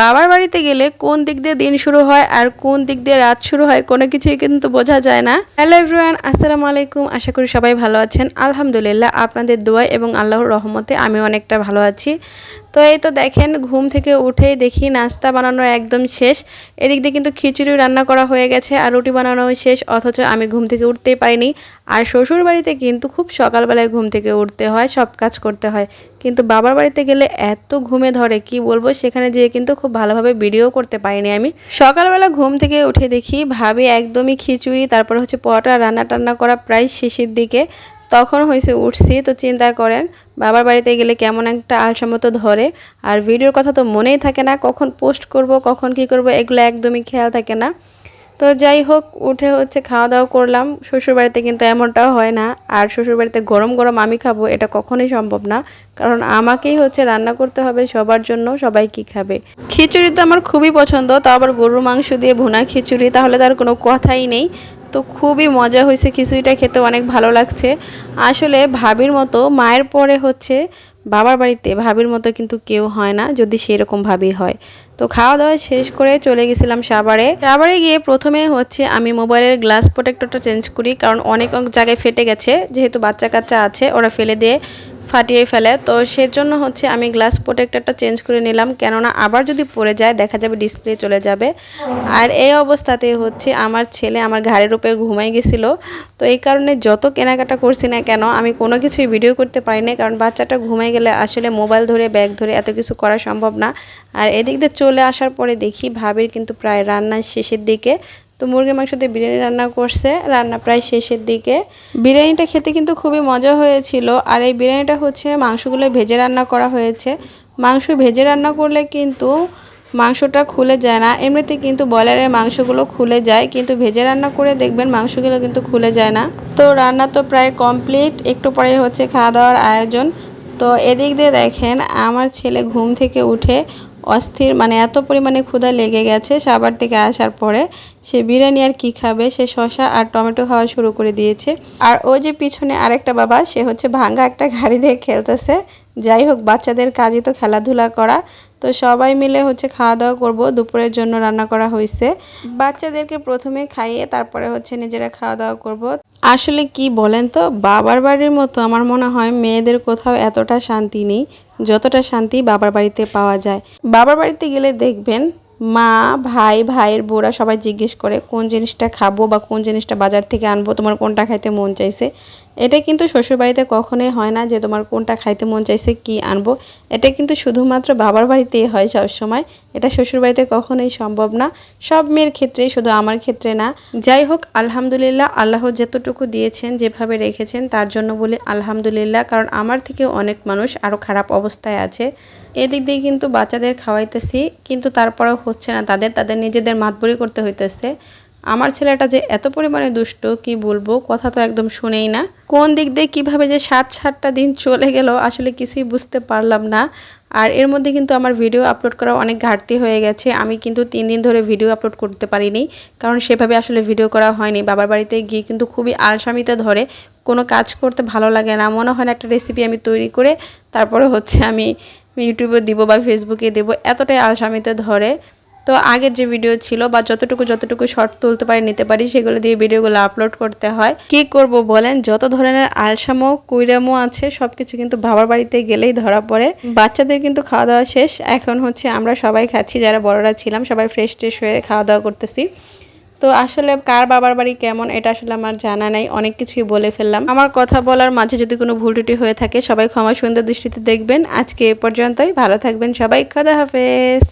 বাবার বাড়িতে গেলে কোন দিক দিয়ে দিন শুরু হয় আর কোন দিক দিয়ে রাত শুরু হয় কোনো কিছুই কিন্তু বোঝা যায় না। হ্যালো এভরিওয়ান আসসালামু আলাইকুম। আশা করি সবাই ভালো আছেন। আলহামদুলিল্লাহ, আপনাদের দোয়া এবং আল্লাহর রহমতে আমি অনেকটা ভালো আছি। তো এই তো দেখেন, ঘুম থেকে উঠেই দেখি নাস্তা বানানো একদম শেষ। এদিক দিয়ে কিন্তু খিচুড়ি রান্না করা হয়ে গেছে আর রুটি বানানো শেষ, অথচ আমি ঘুম থেকে উঠতেই পারিনি। আর শ্বশুর বাড়িতে কিন্তু খুব সকালবেলায় ঘুম থেকে উঠতে হয়, সব কাজ করতে হয়। কিন্তু বাবার বাড়িতে গেলে এত ঘুমে ধরে, কি বলব? সেখানে যেয়ে কিন্তু খুব ভালোভাবে ভিডিও করতে পারিনি আমি। সকালবেলা ঘুম থেকে উঠে দেখি ভাবি একদমই খিচুড়ি, তারপর হচ্ছে পরোটা রান্না টান্না করা প্রায় শেষের দিকে। তখন হয়েছে উঠছি, তো চিন্তা করেন, বাবার বাড়িতে গেলে কেমন একটা আলসামত ধরে। আর ভিডিওর কথা তো মনেই থাকে না, কখন পোস্ট করব, কখন কি করব, এগুলো একদমই খেয়াল থাকে না। তো যাই হোক, উঠে হচ্ছে খাওয়া দাওয়া করলাম। শ্বশুরবাড়িতে কিন্তু এমনটাও হয় না। আর শ্বশুরবাড়িতে গরম গরম আমি খাব, এটা কখনোই সম্ভব না। কারণ আমাকেই হচ্ছে রান্না করতে হবে সবার জন্য, সবাই কি খাবে? খিচুড়ি তো আমার খুবই পছন্দ তা আবার গরুর মাংস দিয়ে ভুনা খিচুড়ি, তাহলে তার কোনো কথাই নেই। তো খুবই মজা হয়েছে খিচুড়িটা খেতে, অনেক ভালো লাগছে। আসলে ভাবির মতো মায়ের পরে হচ্ছে বাবার বাড়িতে ভাবির মতো কিন্তু কেউ হয় না, যদি সেরকম ভাবি হয়। তো খাওয়া দাওয়া শেষ করে চলে গেছিলাম সাবারে সাবারে গিয়ে প্রথমে হচ্ছে আমি মোবাইলের গ্লাস প্রোটেক্টরটা চেঞ্জ করি, কারণ অনেক অনেক জায়গায় ফেটে গেছে, যেহেতু বাচ্চা কাচ্চা আছে, ওরা ফেলে দিয়ে ফাটিয়ে ফেলে। তো সেজন্য হচ্ছে আমি গ্লাস প্রোটেক্টরটা চেঞ্জ করে নিলাম। কেননা আবার যদি পড়ে যায়, দেখা যাবে ডিসপ্লে চলে যাবে। আর এই অবস্থাতে হচ্ছে আমার ছেলে আমার ঘাড়ের উপরে ঘুমাই গেছিল। তো এই কারণে যত কেনাকাটা করছি না কেন, আমি কোনো কিছুই ভিডিও করতে পারি না কারণ বাচ্চাটা ঘুমাই গেলে আসলে মোবাইল ধরে ব্যাগ ধরে এত কিছু করা সম্ভব না। আর এদিক দিয়ে চলে আসার পরে দেখি ভাবির কিন্তু প্রায় রান্নার শেষের দিকে। তো মুরগি মাংস দিয়ে বিরিয়ানি রান্না করছে, রান্না প্রায় শেষের দিকে। বিরিয়ানিটা খেতে কিন্তু খুবই মজা হয়েছিল, আর এই বিরিয়ানিটা হচ্ছে মাংসগুলো ভেজে রান্না করা হয়েছে। মাংস ভেজে রান্না করলে কিন্তু মাংসটা খুলে যায় না, এমনিতে কিন্তু ব্রয়লারের মাংসগুলো খুলে যায়, কিন্তু ভেজে রান্না করে দেখবেন মাংসগুলো কিন্তু খুলে যায় না। তো রান্না তো প্রায় কমপ্লিট, একটু পরে হচ্ছে খাওয়া দাওয়ার আয়োজন। তো এদিক দিয়ে দেখেন, আমার ছেলে ঘুম থেকে উঠে অস্থির মানে এত পরিমাণে ক্ষুধা লেগে গেছে সাবার থেকে আসার পরে সে বিরিয়ানি আর কি খাবে? সে শশা আর টমেটো খাওয়া শুরু করে দিয়েছে। আর ও যে পিছনে আরেকটা বাবা, সে হচ্ছে ভাঙ্গা একটা গাড়ি দিয়ে খেলতেছে। যাই হোক, বাচ্চাদের কাজই তো খেলাধুলা করা। তো সবাই মিলে হচ্ছে খাওয়া দাওয়া করব। দুপুরের জন্য রান্না করা হয়েছে বাচ্চাদেরকে প্রথমে খাইয়ে তারপরে হচ্ছে নিজেরা খাওয়া দাওয়া করব। আসলে কি বলেন তো? বাবার বাড়ির মতো আমার মনে হয় মেয়েদের কোথাও এতটা শান্তি নেই। যতটা শান্তি বাবার বাড়িতে পাওয়া যায়। বাবার বাড়িতে গেলে দেখবেন মা, ভাই, ভাইয়ের বোরা সবাই জিজ্ঞেস করে, কোন জিনিসটা খাব বা কোন জিনিসটা বাজার থেকে আনব, তোমার কোনটা খাইতে মন চাইছে? এটা কিন্তু শ্বশুরবাড়িতে কখনোই হয় না যে তোমার কোনটা খাইতে মন চাইছে, কি আনব। এটা কিন্তু শুধুমাত্র বাবার বাড়িতেই হয় সবসময়। এটা শ্বশুরবাড়িতে কখনোই সম্ভব না। সব মেয়ের ক্ষেত্রে শুধু আমার ক্ষেত্রে না। যাই হোক, আলহামদুলিল্লাহ, আল্লাহ যতটুকু দিয়েছেন, যেভাবে রেখেছেন, তার জন্য বলি আলহামদুলিল্লাহ। কারণ আমার থেকে অনেক মানুষ আরও খারাপ অবস্থায় আছে। এদিক দিয়ে কিন্তু বাচ্চাদের খাওয়াইতেছি, কিন্তু তারপরেও হচ্ছে না, তাদের তাদের নিজেদের মাতবরি করতে হইতেছে। আমার ছেলেটা যে এত পরিমাণে দুষ্ট, কি বলব, কথা তো একদম শুনেই না। কোন দিক দিয়ে কীভাবে যে সাত সাতটা দিন চলে গেল, আসলে কিছুই বুঝতে পারলাম না। আর এর মধ্যে কিন্তু আমার ভিডিও আপলোড করা অনেক ঘাটতি হয়ে গেছে। আমি কিন্তু তিন দিন ধরে ভিডিও আপলোড করতে পারিনি, কারণ সেভাবে আসলে ভিডিও করা হয়নি। বাবার বাড়িতে গিয়ে কিন্তু খুবই আলসামিতে ধরে, কোনো কাজ করতে ভালো লাগে না। মনে হয় না একটা রেসিপি আমি তৈরি করে, তারপরে হচ্ছে আমি ইউটিউবে দিব বা ফেসবুকে দেবো, এতটাই আলসামিতে ধরে। তো আগের যে ভিডিও ছিল বা যতটুকু যতটুকু শর্ট তুলতে পারি, নিতে পারি, সেগুলো দিয়ে ভিডিওগুলো আপলোড করতে হয়। কি করব বলেন? যত ধরনের আলসামো, কুইরামো আছে সব কিছু কিন্তু বাবার বাড়িতে গেলেই ধরা পড়ে। বাচ্চাদের কিন্তু খাওয়া দাওয়া শেষ। এখন হচ্ছে আমরা সবাই খাচ্ছি, যারা বড়রা ছিলাম, সবাই ফ্রেশ ট্রেশ হয়ে খাওয়া দাওয়া করতেছি। তো আসলে কার বাবার বাড়ি কেমন এটা আসলে আমার জানা নাই, অনেক কিছুই বলে ফেললাম। আমার কথা বলার মাঝে যদি কোনো ভুল টুটি হয়ে থাকে সবাই ক্ষমা সুন্দর দৃষ্টিতে দেখবেন। আজকে এ পর্যন্তই, ভালো থাকবেন সবাই, খোদা হাফেজ।